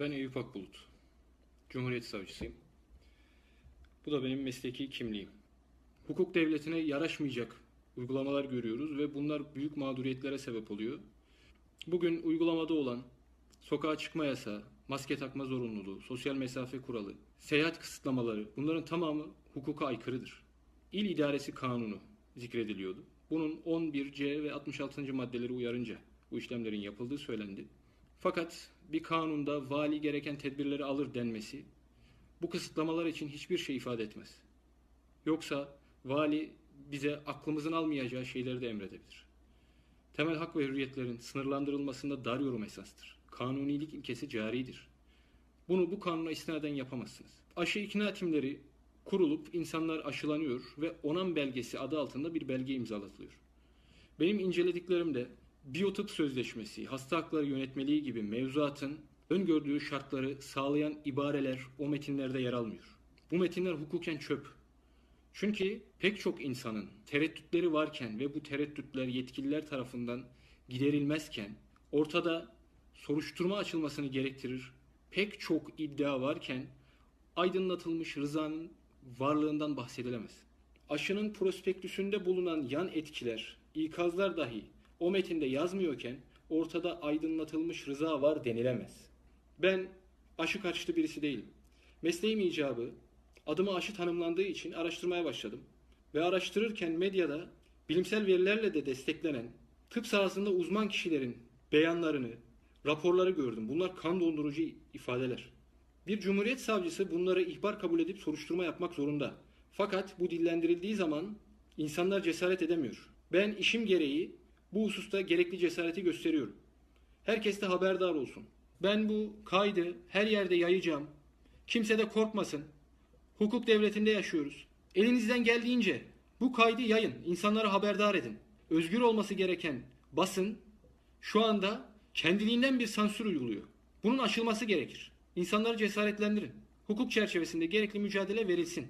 Ben Eyüp Akbulut. Cumhuriyet Savcısıyım. Bu da benim mesleki kimliğim. Hukuk devletine yaraşmayacak uygulamalar görüyoruz ve bunlar büyük mağduriyetlere sebep oluyor. Bugün uygulamada olan sokağa çıkma yasağı, maske takma zorunluluğu, sosyal mesafe kuralı, seyahat kısıtlamaları bunların tamamı hukuka aykırıdır. İl İdaresi Kanunu zikrediliyordu. Bunun 11C ve 66. maddeleri uyarınca bu işlemlerin yapıldığı söylendi. Fakat bir kanunda vali gereken tedbirleri alır denmesi bu kısıtlamalar için hiçbir şey ifade etmez. Yoksa vali bize aklımızın almayacağı şeyleri de emredebilir. Temel hak ve hürriyetlerin sınırlandırılmasında dar yorum esastır. Kanunilik ilkesi caridir. Bunu bu kanuna istinaden yapamazsınız. Aşı ikna timleri kurulup insanlar aşılanıyor ve onan belgesi adı altında bir belge imzalatılıyor. Benim incelediklerimde biyotıp sözleşmesi, hasta hakları yönetmeliği gibi mevzuatın öngördüğü şartları sağlayan ibareler o metinlerde yer almıyor. Bu metinler hukuken çöp. Çünkü pek çok insanın tereddütleri varken ve bu tereddütler yetkililer tarafından giderilmezken ortada soruşturma açılmasını gerektirir pek çok iddia varken aydınlatılmış rızanın varlığından bahsedilemez. Aşının prospektüsünde bulunan yan etkiler, ikazlar dahi o metinde yazmıyorken ortada aydınlatılmış rıza var denilemez. Ben aşı karşıtı birisi değilim. Mesleğim icabı adıma aşı tanımlandığı için araştırmaya başladım. Ve araştırırken medyada bilimsel verilerle de desteklenen tıp sahasında uzman kişilerin beyanlarını, raporları gördüm. Bunlar kan dondurucu ifadeler. Bir cumhuriyet savcısı bunları ihbar kabul edip soruşturma yapmak zorunda. Fakat bu dillendirildiği zaman insanlar cesaret edemiyor. Ben işim gereği bu hususta gerekli cesareti gösteriyorum. Herkes de haberdar olsun. Ben bu kaydı her yerde yayacağım. Kimse de korkmasın. Hukuk devletinde yaşıyoruz. Elinizden geldiğince bu kaydı yayın. İnsanları haberdar edin. Özgür olması gereken basın şu anda kendiliğinden bir sansür uyguluyor. Bunun aşılması gerekir. İnsanları cesaretlendirin. Hukuk çerçevesinde gerekli mücadele verilsin.